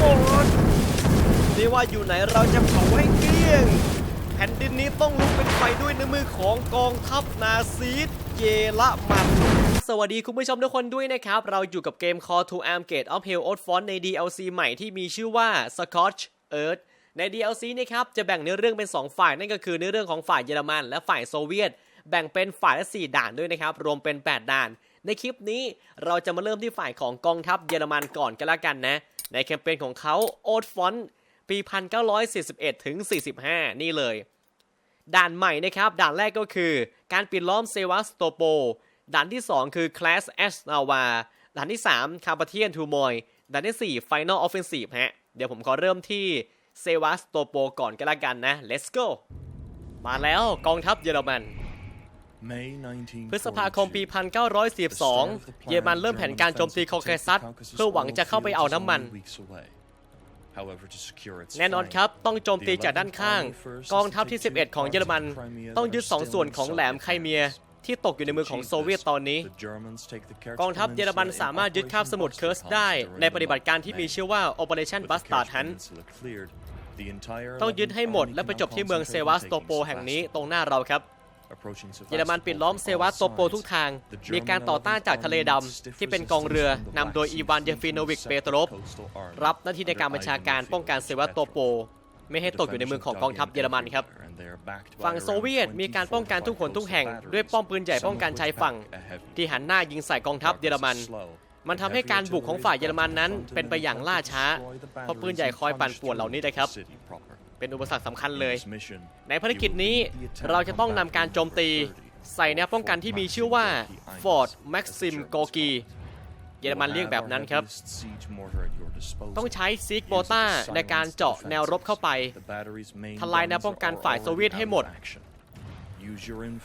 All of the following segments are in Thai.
หมดนี่ว่าอยู่ไหนเราจะเผาให้เกลี้ยง แผ่นดินนี้ต้องลุกเป็นไฟด้วยน้ำมือของกองทัพนาซีดเยละมันสวัสดีคุณผู้ชมทุกคนด้วยนะครับ เราอยู่กับเกม Call to Arm Gate of Hell Old Font ใน DLC ใหม่ที่มีชื่อว่า Scotch Earth ใน DLC นี้ครับจะแบ่งเนื้อเรื่องเป็น 2 ฝ่ายนั่นก็คือเนื้อเรื่องของฝ่ายเยอรมันและฝ่ายโซเวียต แบ่งเป็นฝ่ายละ 4 ด่านด้วยนะครับ รวมเป็น 8 ด่าน ในคลิปนี้เราจะมาเริ่มที่ฝ่ายของกองทัพเยอรมันก่อนกันละกันนะ ในแคมเปญของเขา Old Font ปี 1941 ถึง 45 นี่เลย ด่านใหม่นะครับ ด่านแรกก็คือการปิดล้อมเซวัสโตโป ด่านที่ 2 คือ Class S Nava ด่านที่3 c a r p a t h i a n t o m o y ด่านที่ 4 Final Offensive ฮะ เดี๋ยวผมขอเริ่มที่เซวัสโตโปก่อนก็แล้วกันนะ Let's go มาแล้วกองทัพเยอรมัน พฤษภาคมปี 1942 เยอรมันเริ่มแผนการโจมตีคอเคซัสเพื่อหวังจะเข้าไปเอาน้ำมัน แน่นอนครับ ต้องโจมตีจากด้านข้าง กองทัพที่ 11 ของเยอรมัน ต้องยึดสองส่วนของแหลมไครเมียที่ตกอยู่ในมือของโซเวียตตอนนี้ กองทัพเยอรมันสามารถยึดคาบสมุทรเคิร์สได้ ในปฏิบัติการที่มีชื่อว่า Operation Bastard Hunt ต้องยึดให้หมดและไปจบที่เมืองเซวาสโตโปแห่งนี้ตรงหน้าเราครับ เยอรมันปิดล้อมเซวัสโตโปทุกทาง มีการต่อต้านจากทะเลดำที่เป็นกองเรือนำโดยอีวานเยฟิโนวิกเปโตรฟรับหน้าที่ในการบัญชาการป้องกันเซวัสโตโป ไม่ให้ตกอยู่ในมือของกองทัพเยอรมันครับ ฝั่งโซเวียตมีการป้องกันทุกคนทุกแห่งด้วยป้อมปืนใหญ่ป้องกันชายฝั่ง ที่หันหน้ายิงใส่กองทัพเยอรมันมันทำให้การบุกของฝ่ายเยอรมันนั้นเป็นไปอย่างล่าช้า เพราะปืนใหญ่คอยปั่นป่วนเหล่านี้นะครับ เป็นอุปสรรคสำคัญเลย ในภารกิจนี้เราจะต้องนำการโจมตี ใส่แนวป้องกันที่มีชื่อว่า Fort Maxim Gorky เยอรมันเรียกแบบนั้นครับ ต้องใช้ซิกโบต้าในการเจาะแนวรบเข้าไป ทลายแนวป้องกันฝ่ายโซเวียตให้หมด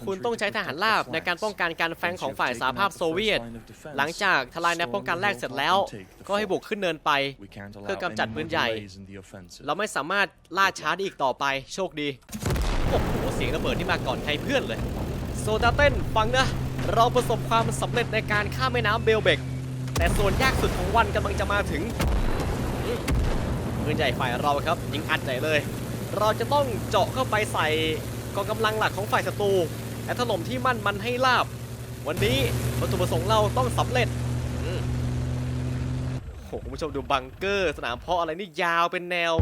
คุณต้องใช้ทหารราบในการป้องกันการแฟงของฝ่ายสหภาพโซเวียต หลังจากทลายแนวป้องกันแรกเสร็จแล้ว ก็ให้บุกขึ้นเนินไป เพื่อกำจัดปืนใหญ่ เราไม่สามารถล่าช้าได้อีกต่อไป โชคดี โอ้โห เสียงระเบิดที่มาก่อนใครเพื่อนเลย โซดาเต้นฟังนะ เราประสบความสำเร็จในการข้ามแม่น้ำเบลเบก แต่ส่วนยากสุดของวันกำลังจะมาถึงอืมปืนใหญ่ฝ่ายเราครับยิงอัดใหญ่เลย เราจะต้องเจาะเข้าไปใส่ กองกำลังหลักของฝ่ายศัตรูและถล่มที่มั่นมันให้ลาบ วันนี้วัตถุประสงค์เราต้องสำเร็จโอ้โหคุณผู้ชมดูบังเกอร์ สนามเพาะอะไรนี่ยาวเป็นแนว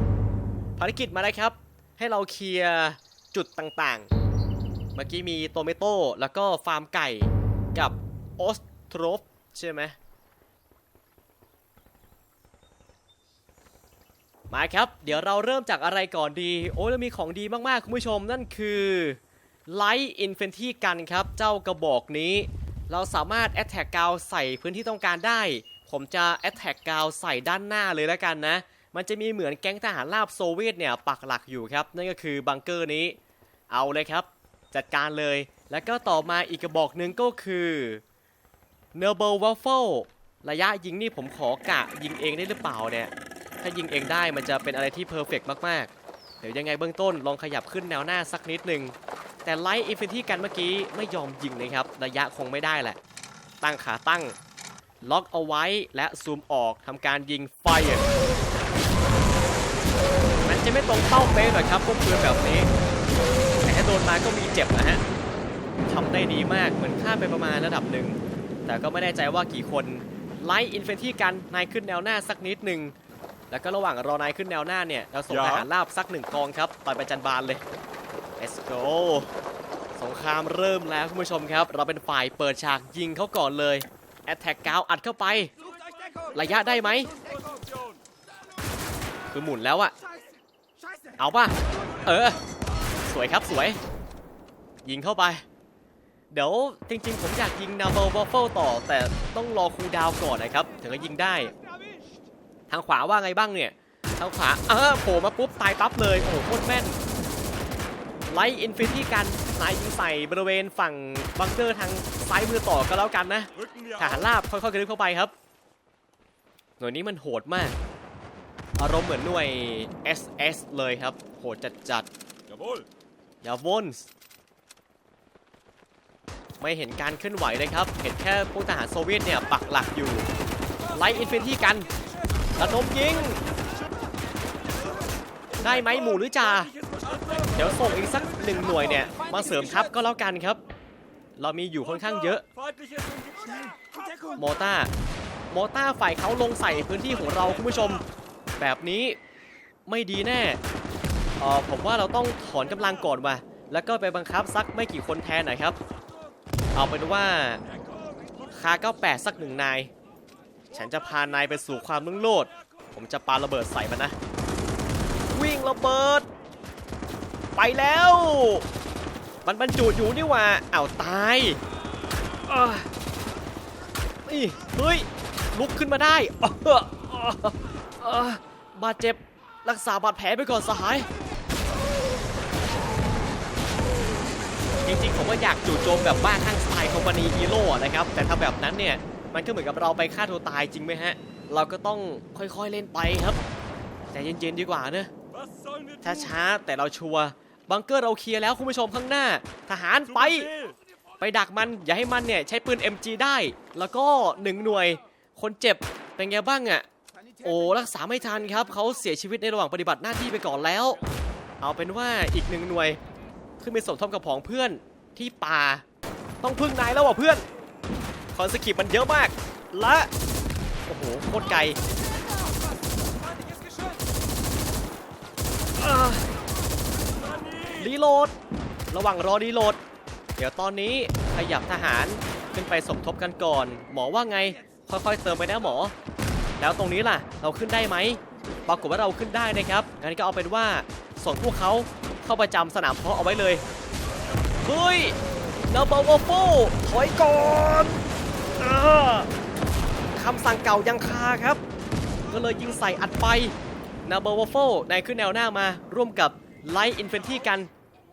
ภารกิจมาได้ครับ ให้เราเคลียร์จุดต่างๆ เมื่อกี้มีโตเมโต้แล้วก็ฟาร์มไก่กับออสโทรฟใช่ไหม มาครับ เดี๋ยวเราเริ่มจากอะไรก่อนดี โอ้ยเรามีของดีมากๆ คุณผู้ชมนั่นคือ Light Infantry Gun ครับ เจ้ากระบอกนี้ เราสามารถ Attack กาวใส่พื้นที่ต้องการได้ ผมจะ Attack กาวใส่ด้านหน้าเลยแล้วกันนะ มันจะมีเหมือนแก๊งทหารราบโซเวียตเนี่ยปักหลักอยู่ครับ นั่นก็คือบังเกอร์นี้ เอาเลยครับ จัดการเลย แล้วก็ต่อมาอีกกระบอกหนึ่งก็คือ n e r b l Waffle ระยะยิงนี่ผมขอกะยิงเองได้หรือเปล่าเนี่ย ถ้ายิงเองได้มันจะเป็นอะไรที่เพอร์เฟกมากๆ เดี๋ยวยังไงเบื้องต้นลองขยับขึ้นแนวหน้าสักนิดหนึ่งแต่ไลท์อินฟินิตี้กันเมื่อกี้ไม่ยอมยิงนะครับ ระยะคงไม่ได้แหละ ตั้งขาตั้ง ล็อกเอาไว้และซูมออกทำการยิงไฟมันจะไม่ตรงเป้าเป๊ะหน่อยครับพวกปืนแบบนี้ แต่ถ้าโดนมาก็มีเจ็บนะฮะทำได้ดีมากเหมือนข้ามไปประมาณระดับหนึ่ง แต่ก็ไม่แน่ใจว่ากี่คนไลท์อินฟินิตี้กันนายขึ้นแนวหน้าสักนิดหนึ่ง แล้วก็ระหว่างรอนายขึ้นแนวหน้าเนี่ยเราส่งทหารราบสักหนึ่งกองครับต่อยไปจันบานเลย let's go สงครามเริ่มแล้วคุณผู้ชมครับ เราเป็นฝ่ายเปิดฉากยิงเขาก่อนเลย attack กาวอัดเข้าไป ระยะได้ไหม คือหมุนแล้วอะเอาป่ะ เออ สวยครับสวย ยิงเข้าไป เดี๋ยวจริงๆ ผมอยากยิง Double Waffle ต่อ แต่ต้องรอคูดาวก่อนนะครับ ถึงจะยิงได้ ทางขวาว่าไงบ้างเนี่ย ทางขวาเออโผล่มาปุ๊บตายปั๊บเลย โอ้โหโคตรแม่นไลท์อินฟินิตี้กันนายยิงใส่บริเวณฝั่งบังเกอร์ทางซ้ายมือต่อก็แล้วกันนะทหารราบค่อยๆกระดึบเข้าไปครับ หน่วยนี้มันโหดมาก อารมณ์เหมือนหน่วย SS เลยครับ โหดจัดๆอย่าวนส์ไม่เห็นการเคลื่อนไหวเลยครับ เห็นแค่พวกทหารโซเวียตเนี่ยปักหลักอยู่ไลท์อินฟินิตี้กัน ระดมยิง ได้ไหมหมูหรือจ่าเดี๋ยวส่งอีกสักหนึ่งหน่วยเนี่ย มาเสริมทัพก็แล้วกันครับ เรามีอยู่ค่อนข้างเยอะ โมต้า โมต้าฝ่ายเขาลงใส่พื้นที่ของเราคุณผู้ชม แบบนี้ไม่ดีแน่ออผมว่าเราต้องถอนกำลังก่อนว่ะ แล้วก็ไปบังคับสักไม่กี่คนแทนหน่อยครับ เอาเป็นว่าคา98 สักหนึ่งนาย ฉันจะพานายไปสู่ความรุ่งโรจน์ผมจะปาระเบิดใส่มันนะ วิ่งระเบิด ไปแล้ว มันบรรจุอยู่นี่ว่าอ้าวตายนี่เฮ้ย ลุกขึ้นมาได้บาดเจ็บรักษาบาดแผลไปก่อนสหาย จริงๆ ผมก็อยากจู่โจมแบบบ้าข้างสไตล์คอมพานีฮีโร่นะครับ แต่ถ้าแบบนั้นเนี่ย มันก็เหมือนกับเราไปฆ่าตัวตายจริงไหมฮะ เราก็ต้องค่อยๆเล่นไปครับแต่เย็นๆดีกว่าเนอะถ้าช้าแต่เราชัวร์บังเกอร์เราเคลียร์แล้วคุณผู้ชมข้างหน้า ทหารไป ไปดักมันอย่าให้มันเนี่ยใช้ปืน MG ได้ แล้วก็หนึ่งหน่วย คนเจ็บเป็นไงบ้างอะ่ะโอ้รักษาไม่ทันครับเขาเสียชีวิตในระหว่างปฏิบัติหน้าที่ไปก่อนแล้ว เอาเป็นว่าอีกหนึ่งหน่วย ขึ้นไปสมทบกับผองเพื่อนที่ป่า ต้องพึ่งนายแล้วว่ะเพื่อน คอนสกิปมันเยอะมาก และ โอ้โหโคตรไกลรีโหลด ระหว่างรอรีโหลด เดี๋ยวตอนนี้ขยับทหารขึ้นไปสมทบกันก่อน หมอว่าไง ค่อยๆ เติมไปนะหมอ แล้วตรงนี้ล่ะ เราขึ้นได้ไหม ปรากฏว่าเราขึ้นได้นะครับงั้นก็เอาเป็นว่าส่งพวกเขาเข้าประจำสนามเพาะเอาไว้เลย เฮ้ยนาบาวโฟถอยก่อน อาคำสั่งเก่ายังคาครับ ก็เลยยิงใส่อัดไปนาเบาวโฟนายขึ้นแนวหน้ามาร่วมกับไลท์อินเฟนที่กัน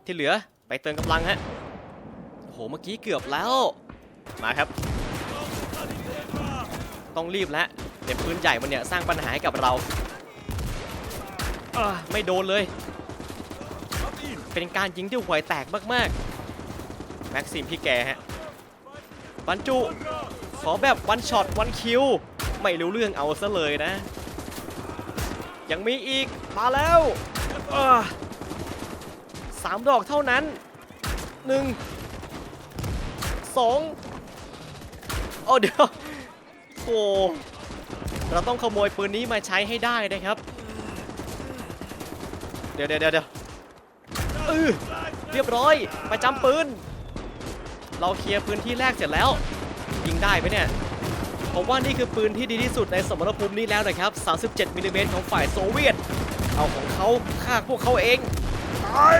ที่เหลือไปเติมกำลังฮะโหเมื่อกี้เกือบแล้ว มาครับ ต้องรีบแล้วเด็บปืนใหญ่มันเนี่ยสร้างปัญหาให้กับเราอ่าไม่โดนเลย เป็นการยิงที่ห่วยแตกมากๆ แม็กซิมพี่แกฮะบรรจุ ขอแบบวันช็อตวันคิว ไม่รู้เรื่องเอาซะเลยนะ ยังมีอีก มาแล้วสามดอกเท่านั้นหนึ่งสองโอ้เดี๋ยวโอ้เราต้องขโมยปืนนี้มาใช้ให้ได้นะครับ เดี๋ยวเดี๋ยวเดี๋ยวเออเรียบร้อย ประจำปืน เราเคลียร์พื้นที่แรกเสร็จแล้ว ยิงได้ไหมเนี่ยผมว่านี่คือปืนที่ดีที่สุดในสมรภูมินี้แล้วนะครับ 37มิลลิเมตรของฝ่ายโซเวียต เอาของเขาฆ่าพวกเขาเองตาย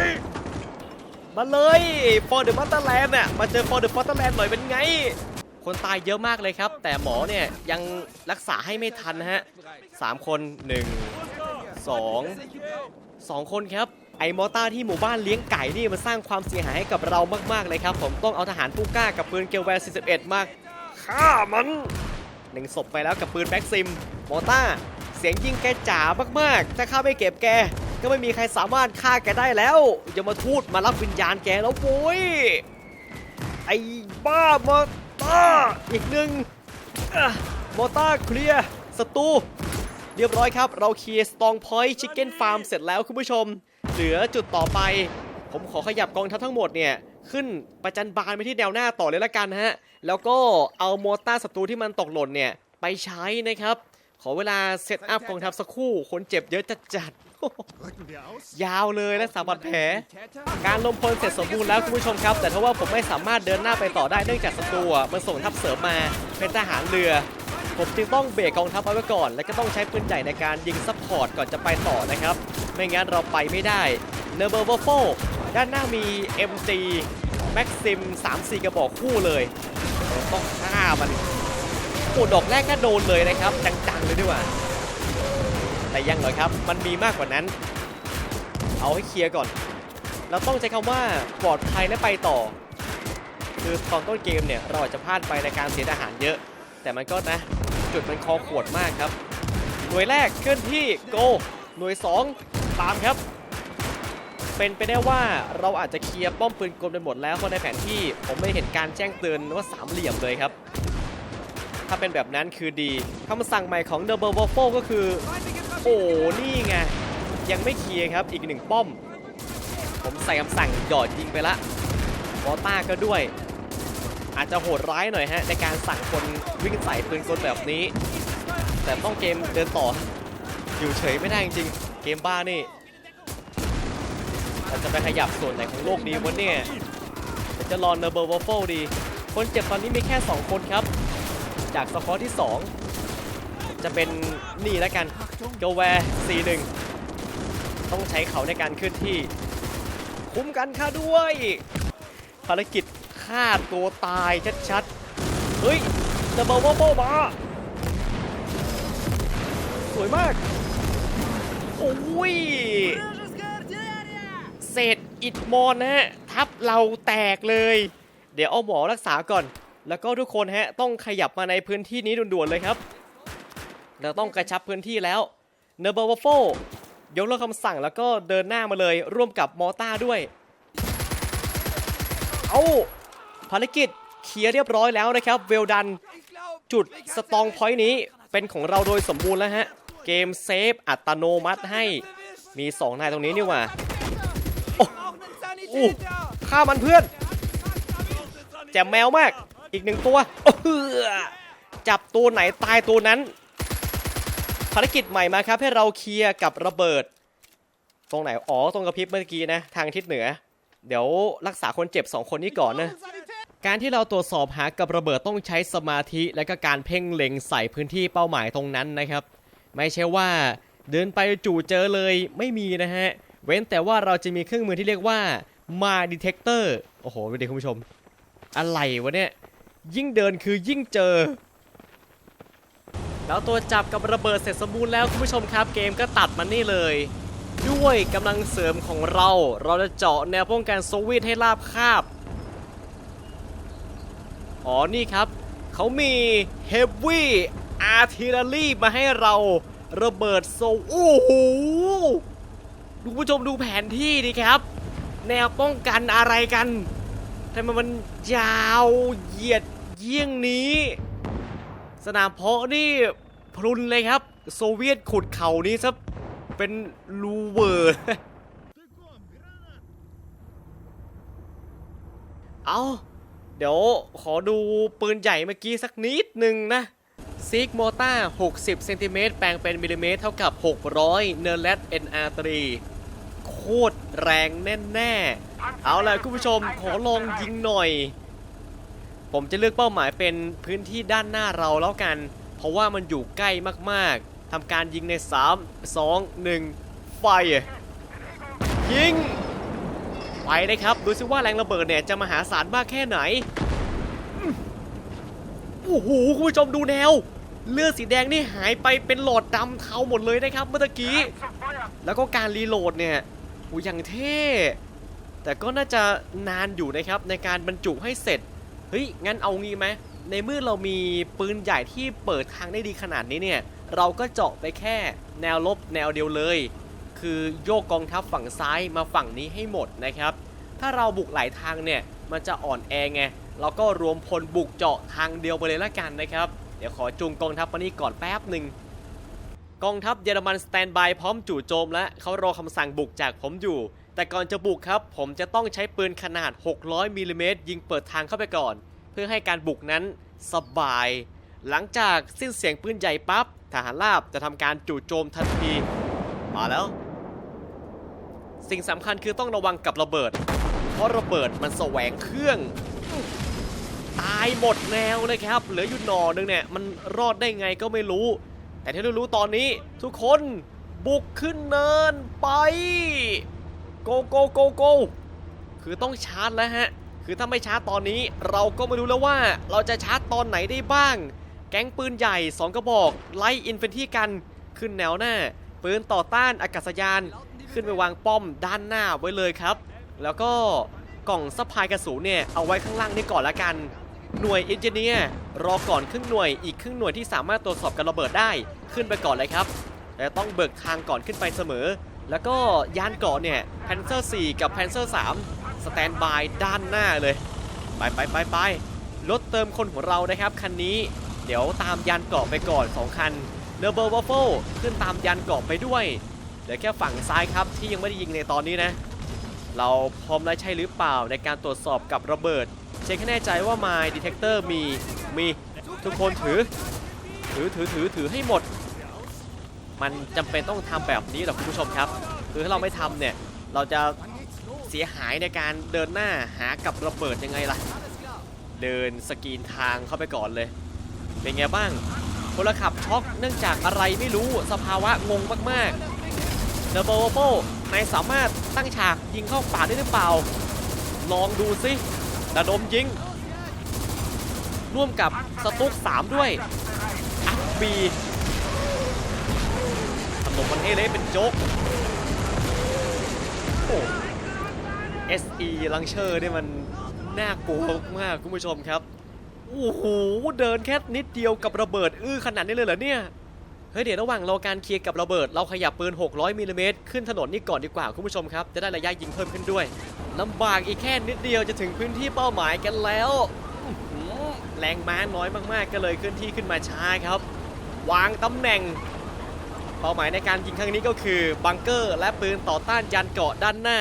มาเลย for the motherland เนี่ยมาเจอ for the motherland หน่อยเป็นไง คนตายเยอะมากเลยครับ แต่หมอเนี่ยยังรักษาให้ไม่ทันนะฮะสามคนหนึ่งสองสองคนครับไอมอต้าที่หมู่บ้านเลี้ยงไก่นี่มันสร้างความเสียหายให้กับเรามากๆเลยครับ ผมต้องเอาทหารผู้กล้ากับปืนเกลแวร์41 มาก ฆ่ามันหนึ่งศพไปแล้วกับปืนแบ็กซิมมอต้า เสียงยิงแกจ๋ามากๆ ถ้าข้าไม่เก็บแก ก็ไม่มีใครสามารถฆ่าแกได้แล้วอย่ามาทูดมารับวิญญาณแกแล้วโว้ย ไอ้บ้ามอต้า อีกหนึ่งอะมอต้าเคลียร์ศัตรูเรียบร้อยครับ เราเคลียร์สตองพอยต์ชิคเก้นฟาร์มเสร็จแล้วคุณผู้ชม เหลือจุดต่อไป ผมขอขยับกองทัพทั้งหมดเนี่ยขึ้นประจันบานไปที่แนวหน้าต่อเลยละกันฮะ แล้วก็เอามอต้าศัตรูที่มันตกหล่นเนี่ยไปใช้นะครับ ขอเวลาเซตอัพกองทัพสักครู่คนเจ็บเยอะจัดจัดยาวเลยและสาบัดแผล การลงพลเสร็จสมบูรณ์แล้วคุณผู้ชมครับ แต่ถ้าว่าผมไม่สามารถเดินหน้าไปต่อได้เนื่องจากศัตรูมันส่งทัพเสริมมาเป็นทหารเรือ ผมจึงต้องเบรกกองทัพเอาไว้ก่อน และก็ต้องใช้ปืนใหญ่ในการยิงซัพพอร์ตก่อนจะไปต่อนะครับ ไม่งั้นเราไปไม่ได้เนเบอร์วอฟโฟ ด้านหน้ามี MG Maxim 3-4 กระบอกคู่เลยต้องฆ่ามันโอ้ดอกแรกก็โดนเลยนะครับ จังๆเลยดีกว่า แต่ยังเหรอครับ มันมีมากกว่านั้น เอาให้เคลียร์ก่อน เราต้องใช้คำว่าปลอดภัยและไปต่อ คือตอนต้นเกมเนี่ยเราอาจจะพลาดไปในการเสียทหารเยอะ แต่มันก็นะ จุดมันคอขวดมากครับ หน่วยแรกเคลื่อนที่ go หน่วย 2 ตามครับ เป็นไปได้ว่าเราอาจจะเคลียร์ป้อมปืนกลมไปหมดแล้วเพราะในแผนที่ผมไม่เห็นการแจ้งเตือนว่าสามเหลี่ยมเลยครับ ถ้าเป็นแบบนั้นคือดีคำสั่งใหม่ของ Double Waffle ก็คือ โอ้นี่ไง ยังไม่เคลียร์ครับอีกหนึ่งป้อม ผมใส่คำสั่งหยอดยิงไปละบอต้าก็ด้วย อาจจะโหดร้ายหน่อยฮะในการสั่งคนวิ่งใส่ปืนกลแบบนี้ แต่ต้องเกมเดินต่ออยู่เฉยไม่ได้จริงๆเกมบ้านี่ เราจะไปขยับส่วนไหนของโลกดีวะเนี่ยจะรอเนอร์เบอร์วอฟเฟิลดี คนเจ็บตอนนี้มีแค่ 2 คนครับ จากสกอร์ที่ 2 จะเป็นนี่แล้วกันเกลแวร์41 ต้องใช้เขาในการเคลื่อนที่ คุ้มกันค่าด้วย ภารกิจฆ่าตัวตายชัดๆ เฮ้ยเนอร์เบอร์วอฟเฟิลมา สวยมาก โอ้ย อิดมอนนะฮะทับเราแตกเลย เดี๋ยวเอาหมอรักษาก่อน แล้วก็ทุกคนฮะต้องขยับมาในพื้นที่นี้ด่วนๆเลยครับ เราต้องกระชับพื้นที่แล้วเนเบอร์วอฟโฟยกเลิกคำสั่งแล้วก็เดินหน้ามาเลยร่วมกับมอต้าด้วย เอาภารกิจเคลียร์เรียบร้อยแล้วนะครับ เวลดันจุดสตองพอยต์นี้เป็นของเราโดยสมบูรณ์แล้วฮะ เกมเซฟอัตโนมัติให้มี 2 นายตรงนี้นี่ว่า อู้ฆ่ามันเพื่อนแจมแมวมาก อีกหนึ่งตัวจับตัวไหนตายตัวนั้น ภารกิจใหม่มาครับ ให้เราเคลียร์กับระเบิด ตรงไหน อ๋อ ตรงกระพริบเมื่อกี้นะ ทางทิศเหนือ เดี๋ยวรักษาคนเจ็บ 2 คนนี้ก่อนนะ การที่เราตรวจสอบหากับระเบิดต้องใช้สมาธิและก็การเพ่งเล็งใส่พื้นที่เป้าหมายตรงนั้นนะครับ ไม่ใช่ว่าเดินไปจู่เจอเลยไม่มีนะฮะ เว้นแต่ว่าเราจะมีเครื่องมือที่เรียกว่า มาดีเทคเตอร์โอ้โหดูดิคุณผู้ชม อะไรวะเนี่ย ยิ่งเดินคือยิ่งเจอ แล้วตัวจับกับระเบิดเสร็จสมบูรณ์แล้วคุณผู้ชมครับ เกมก็ตัดมานี่เลย ด้วยกำลังเสริมของเรา เราจะเจาะแนวป้องกันโซเวียตให้ราบคาบ อ๋อนี่ครับ เขามี Heavy Artillery มาให้เราระเบิดโซโอ้โหดูผู้ชมดูแผนที่ดีครับ แนวป้องกันอะไรกันทำไมมันยาวเหยียดเยี่ยงนี้ สนามเพาะนี่พรุนเลยครับ โซเวียตขุดเขานี้ซะเป็นรูเวอร์ เอาเดี๋ยวขอดูปืนใหญ่เมื่อกี้สักนิดหนึ่งนะซิกโมต้า 60 เซนติเมตรแปลงเป็นมิลลิเมตร เท่ากับ 600 เนอร์เลต NR3 คตรแรงแน่ๆ เอาล่ะคุณผู้ชมขอลองยิงหน่อย ผมจะเลือกเป้าหมายเป็นพื้นที่ด้านหน้าเราแล้วกัน เพราะว่ามันอยู่ใกล้มากๆทำการยิงใน 3 2 1 ไฟ ยิง ไปเลยครับ ดูซิว่าแรงระเบิดเนี่ยจะมหาศาลมากแค่ไหนอืมโอ้โหคุณผู้ชมดูแนว เลือดสีแดงนี่หายไปเป็นหลอดดำเทาหมดเลยนะครับเมื่อตะกี้ แล้วก็การรีโหลดเนี่ยโอ้ยอย่างเท่ แต่ก็น่าจะนานอยู่นะครับในการบรรจุให้เสร็จ เฮ้ย งั้นเอางี้ไหม ในเมื่อเรามีปืนใหญ่ที่เปิดทางได้ดีขนาดนี้เนี่ย เราก็เจาะไปแค่แนวลบแนวเดียวเลย คือโยกกองทัพฝั่งซ้ายมาฝั่งนี้ให้หมดนะครับ ถ้าเราบุกหลายทางเนี่ย มันจะอ่อนแอไง เราก็รวมพลบุกเจาะทางเดียวไปเลยละกันนะครับ เดี๋ยวขอจูงกองทัพมานี่ก่อนแป๊บหนึ่ง กองทัพเยอรมันสแตนบายพร้อมจู่โจมและเขารอคำสั่งบุกจากผมอยู่ แต่ก่อนจะบุกครับ ผมจะต้องใช้ปืนขนาด 600มิลลิเมตรยิงเปิดทางเข้าไปก่อน เพื่อให้การบุกนั้นสบาย หลังจากสิ้นเสียงปืนใหญ่ปั๊บทหารราบจะทำการจู่โจมทันที มาแล้ว สิ่งสำคัญคือต้องระวังกับระเบิด เพราะระเบิดมันแสวงเครื่อง ตายหมดแนวเลยครับ เหลืออยู่หน่อหนึงเนี่ยมันรอดได้ไงก็ไม่รู้ แต่ที่เรารู้ตอนนี้ทุกคนบุกขึ้นเนินไปโกโกโกโกคือต้องชาร์จแล้วฮะ คือถ้าไม่ชาร์จตอนนี้เราก็ไม่รู้แล้วว่าเราจะชาร์จตอนไหนได้บ้าง แก๊งปืนใหญ่ 2 กระบอก ไล่อินเฟนที่กันขึ้นแนวหน้า ปืนต่อต้านอากาศยาน ขึ้นไปวางป้อมด้านหน้าไว้เลยครับ แล้วก็กล่องซัพายกระสุนเนี่ยเอาไว้ข้างล่างนี่ก่อนละกัน หน่วยเอนจิเนียร์รอก่อนครึ่งหน่วยอีกครึ่งหน่วยที่สามารถตรวจสอบการระเบิดได้ขึ้นไปก่อนเลยครับ แต่ต้องเบิกทางก่อนขึ้นไปเสมอ แล้วก็ยานเกาะเนี่ยแพนเซอร์4กับแพนเซอร์3สแตนบายด้านหน้าเลย ไปไปไปไปรถเติมคนของเรานะครับคันนี้เดี๋ยวตามยานเกาะไปก่อน 2 คันเนอร์เบอร์วัฟเฟิลขึ้นตามยานเกาะไปด้วยเดี๋ยวลือแค่ฝั่งซ้ายครับที่ยังไม่ได้ยิงในตอนนี้นะ เราพร้อมแล้วใช่หรือเปล่าในการตรวจสอบกับระเบิด ช็คให้แน่ใจว่า My Detector มีมีทุกคนถือ ถือถือถือถือให้หมด มันจำเป็นต้องทำแบบนี้หรอคุณผู้ชมครับ คือถ้าเราไม่ทำเนี่ย เราจะเสียหายในการเดินหน้าหากับระเบิดยังไงล่ะ เดินสกรีนทางเข้าไปก่อนเลย เป็นไงบ้างพลขับช็อกเนื่องจากอะไรไม่รู้สภาวะงงมากๆเดอะโบโบนายสามารถตั้งฉากยิงเข้าป่าได้หรือเปล่า ลองดูสิ ระดมยิง ร่วมกับสตุ๊ก3ด้วย อัพบีตลกมันให้เละเป็นโจ๊กโอ้ SE ลังเชอร์นี่มันน่ากลัวมากคุณผู้ชมครับ โอ้โห เดินแค่นิดเดียวกับระเบิด อื้อขนาดนี้เลยเหรอเนี่ย เฮ้ยเดี๋ยวระหว่างรอการเคลียร์กับระเบิด เราขยับปืน 600มิลลิเมตรขึ้นถนนนี่ก่อนดีกว่าคุณผู้ชมครับ จะได้ระยะยิงเพิ่มขึ้นด้วยลำบากอีกแค่นิดเดียวจะถึงพื้นที่เป้าหมายกันแล้วแรงม้าน้อยมากๆ ก็เลยเคลื่อนที่ขึ้นมาช้าครับ วางตำแหน่ง เป้าหมายในการยิงครั้งนี้ก็คือบังเกอร์ และปืนต่อต้านยันเกาะด้านหน้า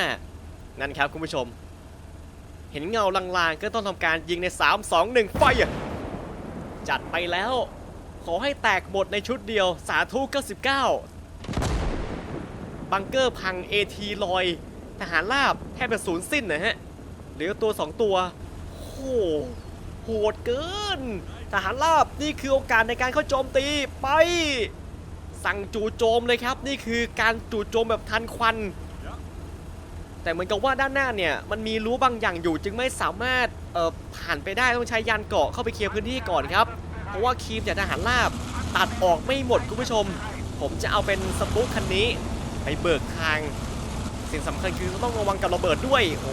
นั่นครับคุณผู้ชม เห็นเงาลางๆ ก็ต้องทำการยิงใน 3 2 1ไฟจัดไปแล้ว ขอให้แตกหมดในชุดเดียว สาธุ99 บังเกอร์พัง AT ลอย ทหารราบแทบเป็นศูนย์สิ้นนะฮะ เหลือตัว 2 ตัว โห โหดเกิน ทหารราบนี่คือโอกาสในการเข้าโจมตีไป สั่งจู่โจมเลยครับ นี่คือการจู่โจมแบบทันควัน แต่เหมือนกับว่าด้านหน้าเนี่ย มันมีรั้วบางอย่างอยู่จึงไม่สามารถผ่านไปได้ต้องใช้ยานเกาะเข้าไปเคลียร์พื้นที่ก่อนครับ เพราะว่าครีมจากทหารราบตัดออกไม่หมดคุณผู้ชม ผมจะเอาเป็นสปุ๊กคันนี้ ไปเบิกทาง สิ่งสำคัญคือต้องระวังกับระเบิดด้วย โอ้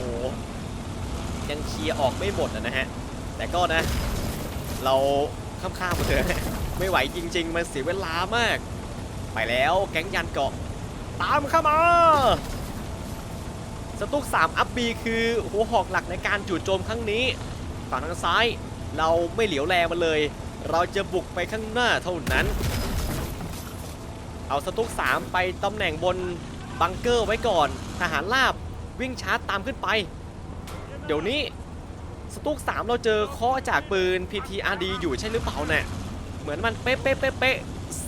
ยังเคลียร์ออกไม่หมดนะฮะ แต่ก็นะ เราข้ามๆมาเถอะไม่ไหวจริง ๆ มันเสียเวลามาก ไปแล้วแก๊งยันเกาะ ตามเข้ามา สตุก3อัพบีคือหัวหอกหลักในการจู่โจมครั้งนี้ ฝั่งทางซ้ายเราไม่เหลียวแลมันเลย เราจะบุกไปข้างหน้าเท่านั้น เอาสตุก3ไปตำแหน่งบนบังเกอร์ไว้ก่อน ทหารลาบวิ่งชาร์จตามขึ้นไป เดี๋ยวนี้สตุก3เราเจอเคาะจากปืน PTRD อยู่ใช่หรือเปล่าเนี่ยเหมือนมันเป๊ะเป๊ะเป๊ะเป๊ะ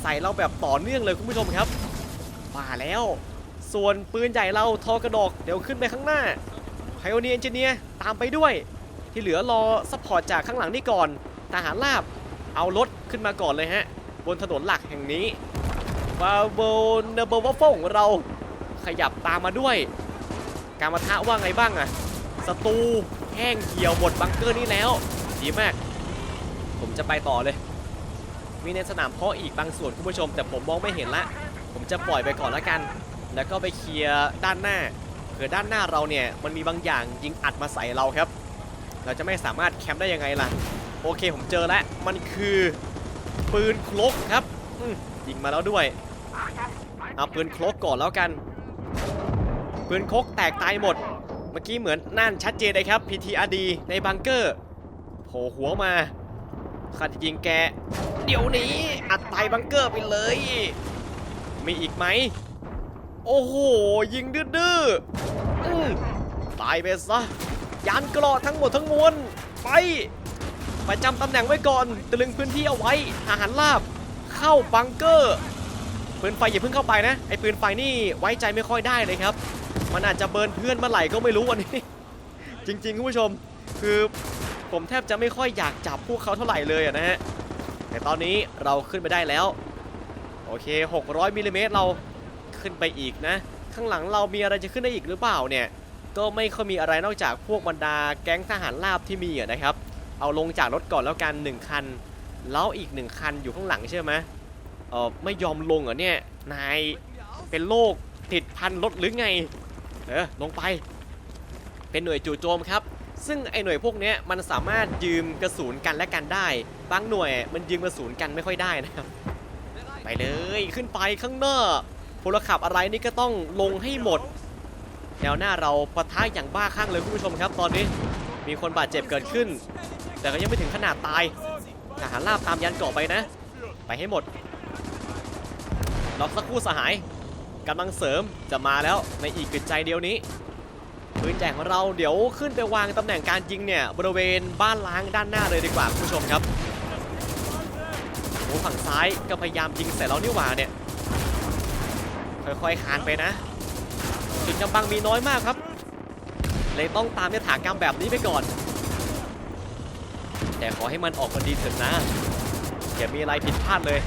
ใส่เราแบบต่อเนื่องเลยคุณผู้ชมครับมาแล้ว ส่วนปืนใหญ่เราทอกระดกเดี๋ยวขึ้นไปข้างหน้าไพโอเนียเอนจิเนียตามไปด้วย ที่เหลือรอซัพพอร์ตจากข้างหลังนี่ก่อนทหารลาบ เอารถขึ้นมาก่อนเลยฮะ บนถนนหลักแห่งนี้บาโบเนเบอร์วอฟเฟิลของเราขยับตามมาด้วย การมาทะว่าไงบ้างอะศัตรูแห้งเหี่ยวหมดบังเกอร์นี้แล้ว ดีมาก ผมจะไปต่อเลย มีในสนามเพาะอีกบางส่วนคุณผู้ชม แต่ผมมองไม่เห็นละ ผมจะปล่อยไปก่อนละกัน แล้วก็ไปเคลียร์ด้านหน้าเผื่อด้านหน้าเราเนี่ยมันมีบางอย่างยิงอัดมาใส่เราครับ เราจะไม่สามารถแคมป์ได้ยังไงล่ะ โอเคผมเจอแล้ว มันคือปืนคลกครับยิงมาแล้วด้วย เอาปืนคลกก่อนแล้วกัน ปืนคลกแตกตายหมด เมื่อกี้เหมือนนั่นชัดเจนเลยครับ PTRD ในบังเกอร์โผล่หัวมาข้าจะยิงแก เดี๋ยวนี้อัดตายบังเกอร์ไปเลย มีอีกไหม โอ้โห ยิงดื้อๆอืมตายไปซะยานกราะทั้งหมดทั้งมวลไป ประจำตำแหน่งไว้ก่อนตรึงพื้นที่เอาไว้ทหารลาบ เข้าบังเกอร์ปืนไฟอย่าเพิ่งเข้าไปนะไอ้ปืนไฟนี่ไว้ใจไม่ค่อยได้เลยครับ มันอาจจะเบิร์นเพื่อนเมื่อไหร่ก็ไม่รู้วันนี้ จริงๆคุณผู้ชม คือผมแทบจะไม่ค่อยอยากจับพวกเขาเท่าไหร่เลยอะนะฮะแต่ตอนนี้เราขึ้นไปได้แล้ว โอเค 600มิลลิเมตรเราขึ้นไปอีกนะ ข้างหลังเรามีอะไรจะขึ้นได้อีกหรือเปล่าเนี่ย ก็ไม่ค่อยมีอะไรนอกจากพวกบรรดาแก๊งทหารราบที่มีอะนะครับ เอาลงจากรถก่อนแล้วกัน1คัน แล้วอีก1คันอยู่ข้างหลังใช่ไหมเออไม่ยอมลงเหรอเนี่ย นายเป็นโรคติดพันรถหรือไง เออลงไป เป็นหน่วยจู่โจมครับ ซึ่งไอหน่วยพวกนี้มันสามารถยืมกระสุนกันและกันได้ บางหน่วยมันยืมกระสุนกันไม่ค่อยได้นะครับ ไปเลยขึ้นไปข้างหน้าพลขับอะไรนี่ก็ต้องลงให้หมด แนวหน้าเราปะทะอย่างบ้าคลั่งเลยคุณผู้ชมครับ ตอนนี้มีคนบาดเจ็บเกิดขึ้น แต่ก็ยังไม่ถึงขนาดตายทหารลาบตามยันเกาะไปนะ ไปให้หมดรอกสักคู่สหายกำลังเสริมจะมาแล้วในอีกกึดใจเดียวนี้ปืนใหญ่ของเราเดี๋ยวขึ้นไปวางตำแหน่งการยิงเนี่ยบริเวณบ้านล้างด้านหน้าเลยดีกว่าคุณผู้ชมครับโอ้ฝั่งซ้ายก็พยายามยิงใส่เรานี่หว่าเนี่ยค่อยๆคานไปนะจุดกำบังมีน้อยมากครับ เลยต้องตามยถากรรมแบบนี้ไปก่อน ขอให้มันออกมาดีเถอะนะอย่ามีอะไรผิดพลาดเลย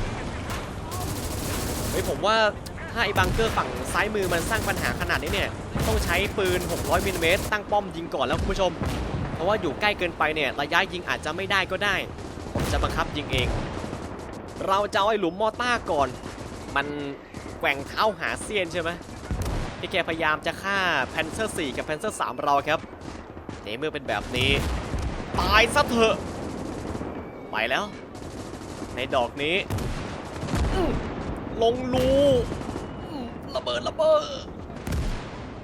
เฮ้ยผมว่าถ้าไอ้บังเกอร์ฝั่งซ้ายมือมันสร้างปัญหาขนาดนี้เนี่ยต้องใช้ปืน 600มิลลิเมตรตั้งป้อมยิงก่อนแล้วคุณผู้ชม เพราะว่าอยู่ใกล้เกินไปเนี่ยระยะยิงอาจจะไม่ได้ก็ได้ ผมจะบังคับยิงเอง เราจะเอาไอ้หลุมมอต้าก่อน มันแกว่งเท้าหาเซียนใช่ไหมที่แกพยายามจะฆ่าแพนเซอร์4กับแพนเซอร์3เราครับในเมื่อเป็นแบบนี้ ตายซะเถอะ ไปแล้ว ในดอกนี้ ลงรูระเบิดระเบิด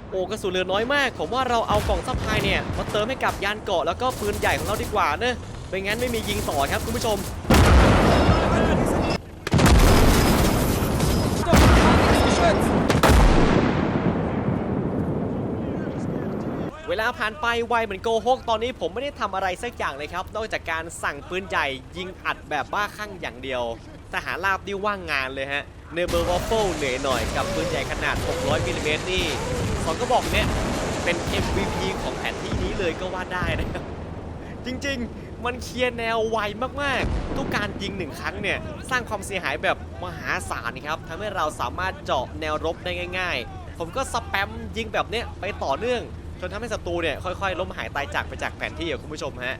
โอ้กระสุนเหลือน้อยมาก ผมว่าเราเอากล่องซัพพลายเนี่ยมาเติมให้กับยานเกาะแล้วก็ปืนใหญ่ของเราดีกว่าเนอะไม่งั้นไม่มียิงต่อครับคุณผู้ชม เวลาผ่านไปไวเหมือนโกหกตอนนี้ผมไม่ได้ทำอะไรสักอย่างเลยครับ นอกจากการสั่งปืนใหญ่ยิงอัดแบบบ้าคลั่งอย่างเดียว ทหารราบนี่ว่างงานเลยฮะเนเบอร์วอฟเฟิลเหนื่อยหน่อยกับปืนใหญ่ขนาด 600มิลลิเมตรนี่สองกระบอกเนี้ยเป็น MVP ของแผนที่นี้เลยก็ว่าได้นะครับ จริงๆ มันเคลียร์แนวไวมากๆ ทุกการยิงหนึ่งครั้งเนี่ย สร้างความเสียหายแบบมหาศาลครับทำให้เราสามารถเจาะแนวรบได้ง่าย ๆ ผมก็สแปมยิงแบบเนี้ยไปต่อเนื่อง จนทำให้ศัตรูเนี่ยค่อยๆล้มหายตายจากไปจากแผนที่อะคุณผู้ชมฮะ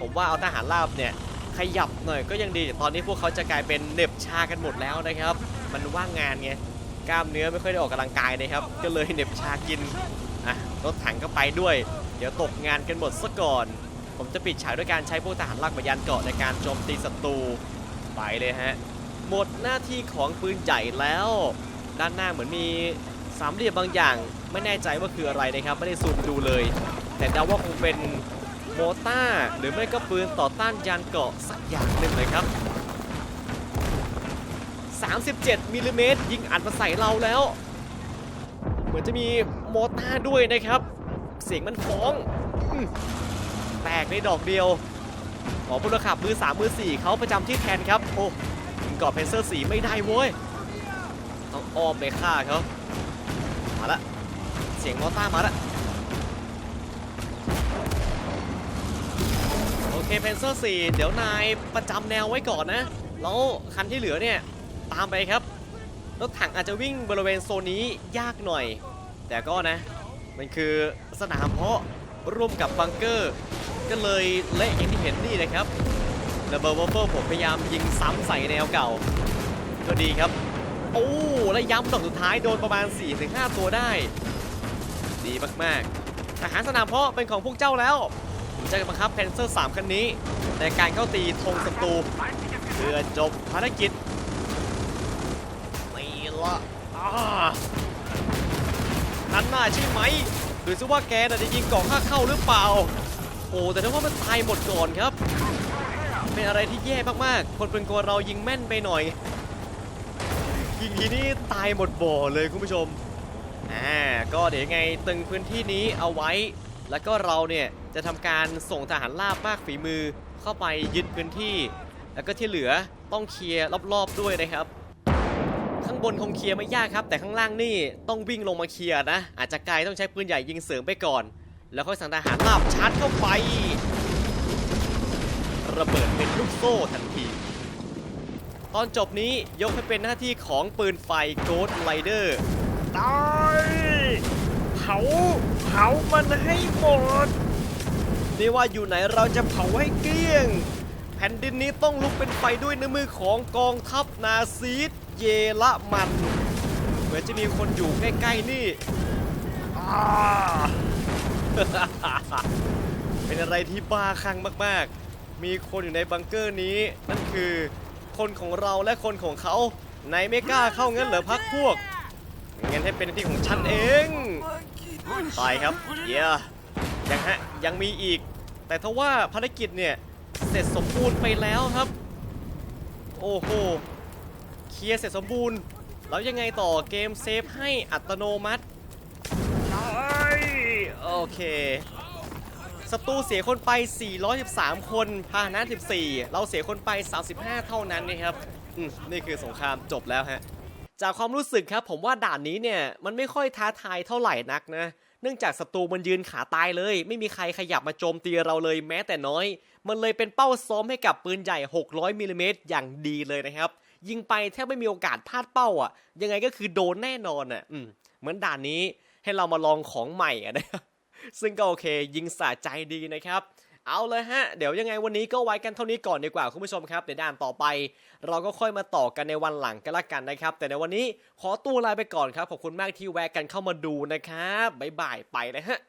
ผมว่าเอาทหารราบเนี่ยขยับหน่อยก็ยังดีตอนนี้พวกเขาจะกลายเป็นเน็บชากันหมดแล้วนะครับ มันว่างงานไงกล้ามเนื้อไม่ค่อยได้ออกกำลังกายนะครับ ก็เลยเน็บชากินอะรถถังก็ไปด้วย เดี๋ยวตกงานกันหมดซะก่อน ผมจะปิดฉากด้วยการใช้พวกทหารลากมายานเกาะในการโจมตีศัตรูไปเลยฮะหมดหน้าที่ของปืนใหญ่แล้ว ด้านหน้าเหมือนมีสามเหลี่ยมบางอย่างไม่แน่ใจว่าคืออะไรนะครับ ไม่ได้ซูมดูเลย แต่เดาว่าคงเป็นโมต้าหรือไม่ก็ปืนต่อต้านยานเกราะสักอย่างหนึ่งเลยครับ 37มิลลิเมตรยิงอัดมาใส่เราแล้ว เหมือนจะมีโมต้าด้วยนะครับ เสียงมันฟ้องอแตกในดอกเดียวขอพลขับมือ3มือ4เขาประจำที่แทนครับ โอ้ยิงเกาะเพนเซอร์สีไม่ได้โว้ย ต้องอ้อมไปฆ่าเขามาละ สียงมอต้ามาละโอเคเพนเซอร์4เดี๋ยวนายประจำแนวไว้ก่อนนะ แล้วคันที่เหลือเนี่ย ตามไปครับ รถถังอาจจะวิ่งบริเวณโซนนี้ยากหน่อย แต่ก็นะ มันคือสนามเพาะร่วมกับบังเกอร์ ก็เลยเละอย่างที่เห็นนี่นะครับระเบิดวอฟเฟิลผมพยายามยิงซ้ำใส่แนวเก่า ก็ดีครับ โอ้ แล้วย้ำดอกสุดท้ายโดนประมาณ 4-5 ตัวได้ มากๆทหารสนามเพาะเป็นของพวกเจ้าแล้วผมจะบังคับเพนเซอร์ 3 คันนี้ ในการเข้าตีธงศัตรูเพื่อจบภารกิจนี่ละนั่นน่าใช่ไหมหรือซิว่าแกน่ะจะยิงกล่องข้าเข้าหรือเปล่า โอ้แต่ถ้าว่ามันตายหมดก่อนครับ เป็นอะไรที่แย่มากๆ คนเป็นตัวเรายิงแม่นไปหน่อยยิงทีนี้ตายหมดบ่อเลยคุณผู้ชม อ่าก็เดี๋ยวยังไงตึงพื้นที่นี้เอาไว้ แล้วก็เราเนี่ยจะทำการส่งทหารราบมากฝีมือเข้าไปยึดพื้นที่ แล้วก็ที่เหลือต้องเคลียร์รอบๆด้วยนะครับ ข้างบนคงเคลียร์ไม่ยากครับ แต่ข้างล่างนี่ต้องวิ่งลงมาเคลียร์นะ อาจจะไกลต้องใช้ปืนใหญ่ยิงเสริมไปก่อน แล้วค่อยสั่งทหารราบชาร์จเข้าไประเบิดเป็นลูกโซ่ทันที ตอนจบนี้ยกให้เป็นหน้าที่ของปืนไฟโกดไ i เดอร์ ตายเผาเผามันให้หมด ไม่ว่าอยู่ไหนเราจะเผาให้เกลี้ยง แผ่นดินนี้ต้องลุกเป็นไฟด้วยน้ำมือของกองทัพนาซีดเยละมันเหมือนจะมีคนอยู่ใกล้ๆนี่ เป็นอะไรที่บ้าคลั่งมากๆ มีคนอยู่ในบังเกอร์นี้ นั่นคือคนของเราและคนของเขานายไม่กล้าเข้างั้นเหรอพักพวก งั้นให้เป็นที่ของฉันเองตายครับเย้ยังฮะยังมีอีก แต่ทว่าภารกิจเนี่ยเสร็จสมบูรณ์ไปแล้วครับ โอ้โหเคลียร์เสร็จสมบูรณ์ แล้วยังไงต่อเกมเซฟให้อัตโนมัติใช่โอเคศัตรูเสียคนไป 413 คนพาหนะ14 เราเสียคนไป 35 เท่านั้นนะครับอืมนี่คือสงครามจบแล้วฮะ จากความรู้สึกครับ ผมว่าด่านนี้เนี่ยมันไม่ค่อยท้าทายเท่าไหร่นักนะเนื่องจากศัตรูมันยืนขาตายเลย ไม่มีใครขยับมาโจมตีเราเลยแม้แต่น้อย มันเลยเป็นเป้าซ้อมให้กับปืนใหญ่ 600มิลลิเมตรอย่างดีเลยนะครับ ยิงไปแทบไม่มีโอกาสพลาดเป้าอะ ยังไงก็คือโดนแน่นอนอะอืมเหมือนด่านนี้ให้เรามาลองของใหม่อะนะซึ่งก็โอเค ยิงสะใจดีนะครับ เอาเลยฮะ เดี๋ยวยังไงวันนี้ก็ไว้กันเท่านี้ก่อนดีกว่าคุณผู้ชมครับเดี๋ยวด่านต่อไป เราก็ค่อยมาต่อกันในวันหลังกันละกันนะครับ แต่ในวันนี้ขอตัวลาไปก่อนครับ ขอบคุณมากที่แวะกันเข้ามาดูนะครับบ๊ายบายไปเลยฮะ